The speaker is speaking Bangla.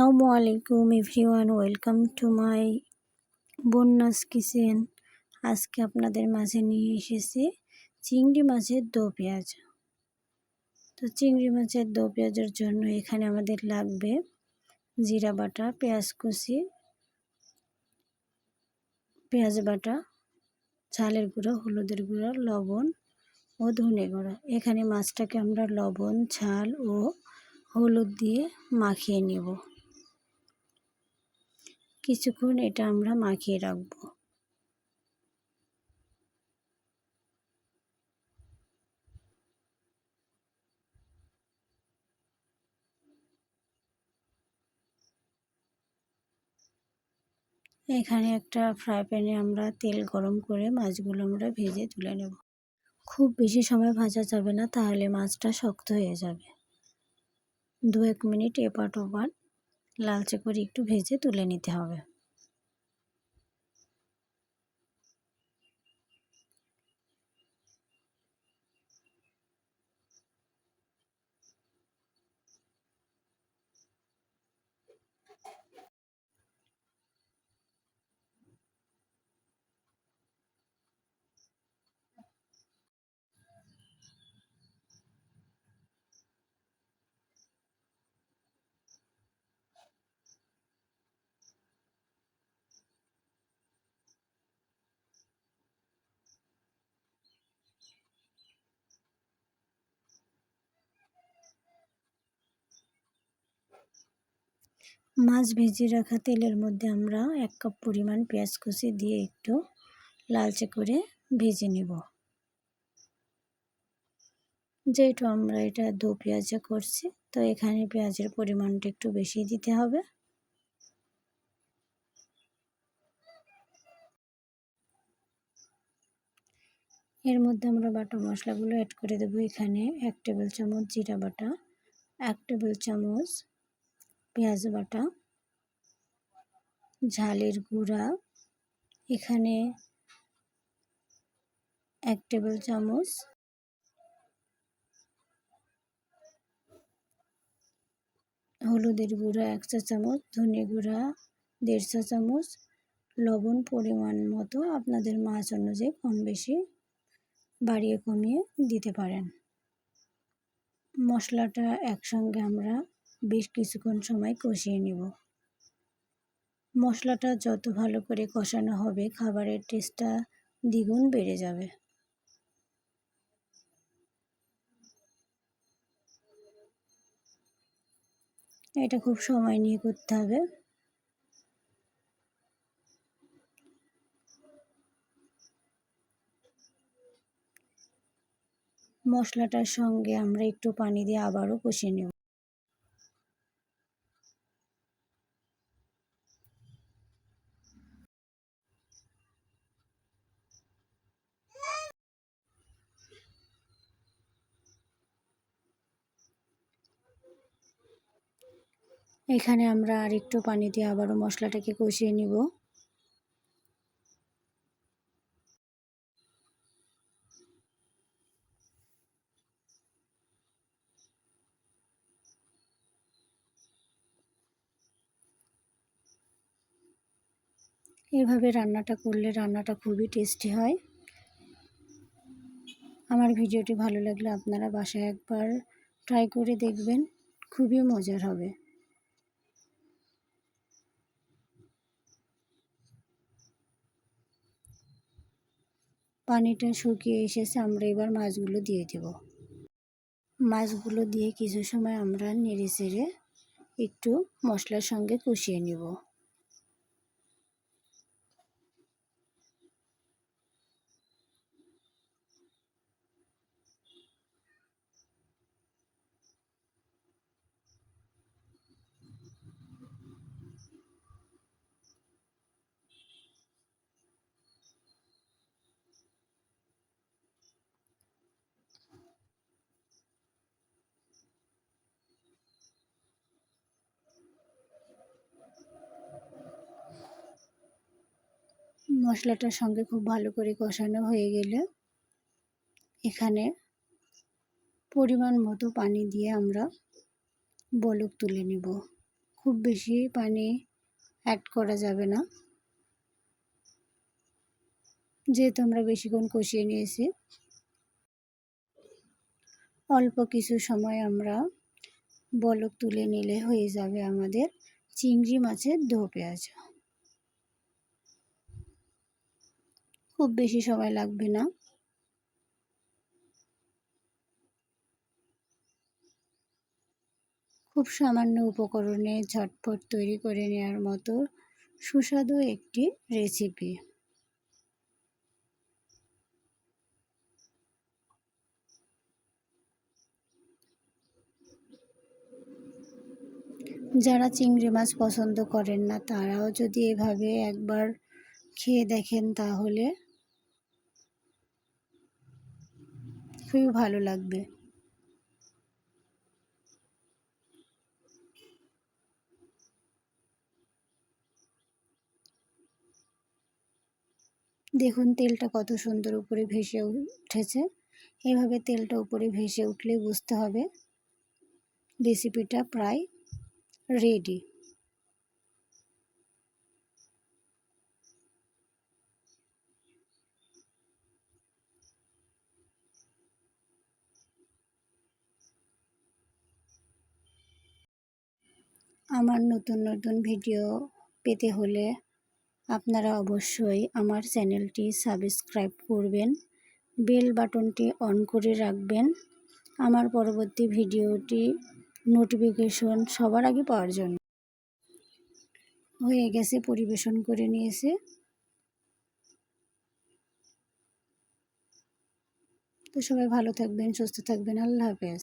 আসসালামু আলাইকুম everyone, welcome to my Bonya's kitchen. আজকে আপনাদের মাঝে নিয়ে এসেছি চিংড়ি মাছের দো পেঁয়াজ। তো চিংড়ি মাছের দো পেঁয়াজের জন্য এখানে আমাদের লাগবে জিরা বাটা, পেঁয়াজ কুচি, পেঁয়াজ বাটা, ঝালের গুঁড়ো, হলুদের গুঁড়ো, লবণ ও ধনে গুঁড়ো। এখানে মাছটাকে আমরা লবণ, ঝাল ও হলুদ দিয়ে মাখিয়ে নেব। কিছুক্ষণ এটা আমরা মাখিয়ে রাখব। এখানে একটা ফ্রাই প্যানে আমরা তেল গরম করে মাছগুলো আমরা ভেজে তুলে নেব। খুব বেশি সময় ভাজা যাবে না, তাহলে মাছটা শক্ত হয়ে যাবে। দু এক মিনিট এপাট ওপাট লালচে করে একটু ভেজে তুলে নিতে হবে। মাছ ভেজে রাখা তেলের মধ্যে আমরা এক কাপ পরিমাণ পেঁয়াজ কুচি দিয়ে একটু লালচে করে ভেজে নেব। যেহেতু আমরা এটা দু পেঁয়াজে করছি, তো এখানে পেঁয়াজের পরিমাণটা একটু বেশি দিতে হবে। এর মধ্যে আমরা বাটা মশলাগুলো অ্যাড করে দেবো। এখানে এক টেবিল চামচ জিরা বাটা, এক টেবিল চামচ পেঁয়াজ বাটা, ঝালের গুঁড়া, এখানে এক টেবিল চামচ হলুদের গুঁড়া, এক চা চামচ, ধনে গুঁড়া, দেড় চা চামচ, লবণ পরিমাণ মতো আপনাদের মাছ অনুযায়ী কম বেশি বাড়িয়ে কমিয়ে দিতে পারেন। মশলাটা একসঙ্গে আমরা বেশ কিছুক্ষণ সময় কষিয়ে নেব। মশলাটা যত ভালো করে কষানো হবে, খাবারের টেস্টটা দ্বিগুণ বেড়ে যাবে। এটা খুব সময় নিয়ে করতে হবে। মশলাটার সঙ্গে আমরা একটু পানি দিয়ে আবারও কষিয়ে নেব। এখানে আমরা আর একটু পানি দিয়ে আবারও মশলাটাকে কষিয়ে নিব। এভাবে রান্নাটা করলে রান্নাটা খুবই টেস্টি হয়। আমার ভিডিওটি ভালো লাগলে আপনারা বাসায় একবার ট্রাই করে দেখবেন, খুবই মজার হবে। পানিটা শুকিয়ে এসেছে, আমরা এবার মাছগুলো দিয়ে দেব। মাছগুলো দিয়ে কিছু সময় আমরা নেড়ে চেড়ে একটু মশলার সঙ্গে কষিয়ে নেব। মশলাটার সঙ্গে খুব ভালো করে কষানো হয়ে গেলে এখানে পরিমাণ মতো পানি দিয়ে আমরা বলক তুলে নেব। খুব বেশি পানি অ্যাড করা যাবে না। যেহেতু আমরা বেশিক্ষণ কষিয়ে নিয়েছি, অল্প কিছু সময় আমরা বলক তুলে নিলে হয়ে যাবে আমাদের চিংড়ি মাছের দো পেঁয়াজ খুব বেশি সময় লাগবে না। খুব সামান্য উপকরণে ঝটপট তৈরি করে নেওয়ার মতো সুস্বাদু একটি রেসিপি যারা চিংড়ি মাছ পছন্দ করেন না, তারাও যদি এভাবে একবার খেয়ে দেখেন তাহলে খুবই ভালো লাগবে। দেখুন, তেলটা কত সুন্দর উপরে ভেসে উঠেছে। এভাবে তেলটা উপরে ভেসে উঠলে বুঝতে হবে রেসিপিটা প্রায় রেডি আমার নতুন নতুন ভিডিও পেতে হলে আপনারা অবশ্যই আমার চ্যানেলটি সাবস্ক্রাইব করবেন, বেল বাটনটি অন করে রাখবেন। আমার পরবর্তী ভিডিওটি নোটিফিকেশন সবার আগে পাওয়ার জন্য। হয়ে গেছে, পরিবেশন করে নিয়েছে। তো সবাই ভালো থাকবেন, সুস্থ থাকবেন। আল্লাহ হাফেজ।